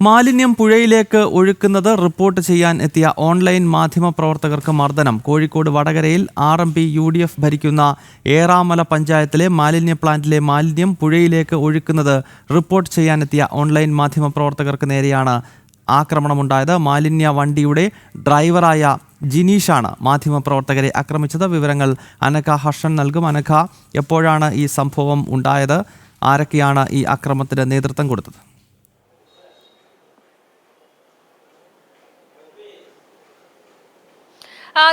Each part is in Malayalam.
മാലിന്യം പുഴയിലേക്ക് ഒഴുക്കുന്നത് റിപ്പോർട്ട് ചെയ്യാൻ എത്തിയ ഓൺലൈൻ മാധ്യമ പ്രവർത്തകർക്ക് മർദ്ദനം. കോഴിക്കോട് വടകരയിൽ R M P U D F ഭരിക്കുന്ന ഏറാമല പഞ്ചായത്തിലെ മാലിന്യ പ്ലാന്റിലെ മാലിന്യം പുഴയിലേക്ക് ഒഴുക്കുന്നത് റിപ്പോർട്ട് ചെയ്യാനെത്തിയ ഓൺലൈൻ മാധ്യമ പ്രവർത്തകർക്ക് നേരെയാണ് ആക്രമണമുണ്ടായത്. മാലിന്യ വണ്ടിയുടെ ഡ്രൈവറായ ജിനീഷാണ് മാധ്യമപ്രവർത്തകരെ ആക്രമിച്ചത്. വിവരങ്ങൾ അനഘ ഹർഷൻ നൽകും. അനഘ എപ്പോഴാണ് ഈ സംഭവം ഉണ്ടായത്? ആരൊക്കെയാണ് ഈ അക്രമത്തിന് നേതൃത്വം കൊടുത്തത്?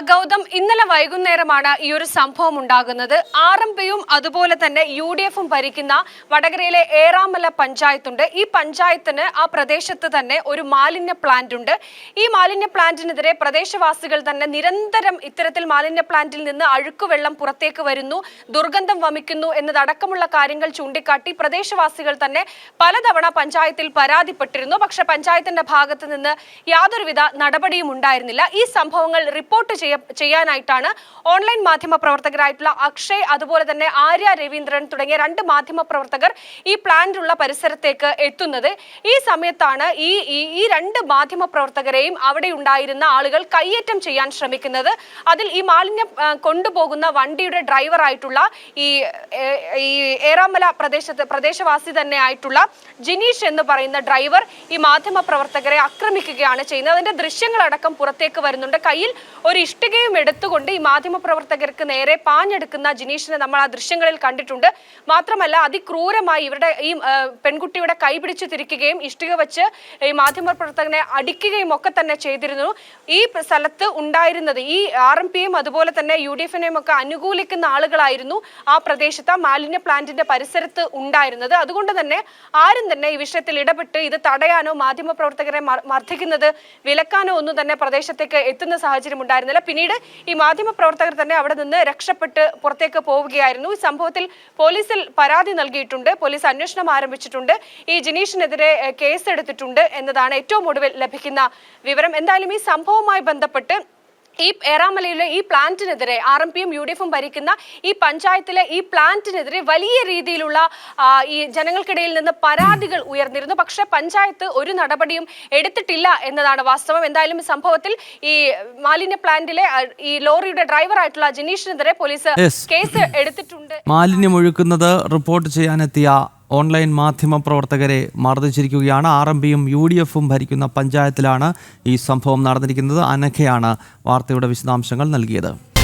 ഗൗതം ഇന്നലെ വൈകുന്നേരമാണ് ഈ ഒരു സംഭവം ഉണ്ടാകുന്നത്. ആർ എം പിയും അതുപോലെ തന്നെ യു ഡി എഫും ഭരിക്കുന്ന വടകരയിലെ ഏറാമല പഞ്ചായത്തുണ്ട്. ഈ പഞ്ചായത്തിന് ആ പ്രദേശത്ത് തന്നെ ഒരു മാലിന്യ പ്ലാന്റ് ഉണ്ട് ഈ മാലിന്യ പ്ലാന്റിനെതിരെ പ്രദേശവാസികൾ തന്നെ നിരന്തരം ഇത്തരത്തിൽ മാലിന്യ പ്ലാന്റിൽ നിന്ന് അഴുക്കുവെള്ളം പുറത്തേക്ക് വരുന്നു ദുർഗന്ധം വമിക്കുന്നു എന്നതടക്കമുള്ള കാര്യങ്ങൾ ചൂണ്ടിക്കാട്ടി പ്രദേശവാസികൾ തന്നെ പലതവണ പഞ്ചായത്തിൽ പരാതിപ്പെട്ടിരുന്നു. പക്ഷെ പഞ്ചായത്തിന്റെ ഭാഗത്ത് നിന്ന് യാതൊരുവിധ നടപടിയും ഉണ്ടായിരുന്നില്ല. ഈ സംഭവങ്ങൾ റിപ്പോർട്ട് ചെയ്യ ചെയ്യാനായിട്ടാണ് ഓൺലൈൻ മാധ്യമ പ്രവർത്തകരായിട്ടുള്ള അക്ഷയ് അതുപോലെ തന്നെ ആര്യ രവീന്ദ്രൻ തുടങ്ങിയ രണ്ട് മാധ്യമ പ്രവർത്തകർ ഈ പ്ലാന്റുള്ള പരിസരത്തേക്ക് എത്തുന്നത്. ഈ സമയത്താണ് ഈ- ഈ രണ്ട് മാധ്യമ പ്രവർത്തകരെയും അവിടെ ഉണ്ടായിരുന്ന ആളുകൾ കയ്യേറ്റം ചെയ്യാൻ ശ്രമിക്കുന്നത്. അതിൽ ഈ മാലിന്യം കൊണ്ടുപോകുന്ന വണ്ടിയുടെ ഡ്രൈവറായിട്ടുള്ള ഈ ഈ ഏറാമല പ്രദേശത്ത് പ്രദേശവാസി തന്നെ ആയിട്ടുള്ള ജിനീഷ് എന്ന് പറയുന്ന ഡ്രൈവർ ഈ മാധ്യമ പ്രവർത്തകരെ ആക്രമിക്കുകയാണ് ചെയ്യുന്നത്. അതിന്റെ ദൃശ്യങ്ങളടക്കം പുറത്തേക്ക് വരുന്നുണ്ട്. കയ്യിൽ ഒരു ഇഷ്ടികയും എടുത്തുകൊണ്ട് ഈ മാധ്യമ പ്രവർത്തകർക്ക് നേരെ പാഞ്ഞെടുക്കുന്ന ജിനീഷിനെ നമ്മൾ ആ ദൃശ്യങ്ങളിൽ കണ്ടിട്ടുണ്ട്. മാത്രമല്ല അതിക്രൂരമായി ഇവരുടെ ഈ പെൺകുട്ടിയുടെ കൈ പിടിച്ചു തിരിക്കുകയും ഇഷ്ടിക വെച്ച് ഈ മാധ്യമ പ്രവർത്തകനെ അടിക്കുകയും ഒക്കെ തന്നെ ചെയ്തിരുന്നു. ഈ സ്ഥലത്ത് ഉണ്ടായിരുന്നത് ഈ ആർ എം പിയും അതുപോലെ തന്നെ യു ഡി എഫിനെയും ഒക്കെ അനുകൂലിക്കുന്ന ആളുകളായിരുന്നു ആ പ്രദേശത്ത് മാലിന്യ പ്ലാന്റിന്റെ പരിസരത്ത് ഉണ്ടായിരുന്നത്. അതുകൊണ്ട് തന്നെ ആരും തന്നെ ഈ വിഷയത്തിൽ ഇടപെട്ട് ഇത് തടയാനോ മാധ്യമ പ്രവർത്തകരെ മർദ്ദിക്കുന്നത് വിലക്കാനോ ഒന്നും തന്നെ പ്രദേശത്തേക്ക് എത്തുന്ന സാഹചര്യം ഉണ്ടായിരുന്നില്ല പിന്നീട് ഈ മാധ്യമ പ്രവർത്തകർ തന്നെ അവിടെ നിന്ന് രക്ഷപ്പെട്ട് പുറത്തേക്ക് പോവുകയായിരുന്നു. ഈ സംഭവത്തിൽ പോലീസിൽ പരാതി നൽകിയിട്ടുണ്ട്. പോലീസ് അന്വേഷണം ആരംഭിച്ചിട്ടുണ്ട്. ഈ ജിനീഷിനെതിരെ കേസെടുത്തിട്ടുണ്ട് എന്നതാണ് ഏറ്റവും ഒടുവിൽ ലഭിക്കുന്ന വിവരം. എന്തായാലും ഈ സംഭവവുമായി ബന്ധപ്പെട്ട് ഈ ഏറാമലയിലെ ഈ പ്ലാന്റിനെതിരെ ആർ എം പിയും യു ഡി എഫും ഭരിക്കുന്ന ഈ പഞ്ചായത്തിലെ ഈ പ്ലാന്റിനെതിരെ വലിയ രീതിയിലുള്ള ഈ ജനങ്ങൾക്കിടയിൽ നിന്ന് പരാതികൾ ഉയർന്നിരുന്നു. പക്ഷേ പഞ്ചായത്ത് ഒരു നടപടിയും എടുത്തിട്ടില്ല എന്നതാണ് വാസ്തവം. എന്തായാലും സംഭവത്തിൽ ഈ മാലിന്യ പ്ലാന്റിലെ ഈ ലോറിയുടെ ഡ്രൈവറായിട്ടുള്ള ജിനീഷിനെതിരെ പോലീസ് കേസ് എടുത്തിട്ടുണ്ട്. മാലിന്യം ഒഴുക്കുന്നത് റിപ്പോർട്ട് ചെയ്യാനെത്തിയ ഓൺലൈൻ മാധ്യമ പ്രവർത്തകരെ മർദ്ദിച്ചിരിക്കുകയാണ്. ആർ എം പിയും യു ഡി എഫും ഭരിക്കുന്ന പഞ്ചായത്തിലാണ് ഈ സംഭവം നടന്നിരിക്കുന്നത്. അനഘയാണ് വാർത്തയുടെ വിശദാംശങ്ങൾ നൽകിയത്.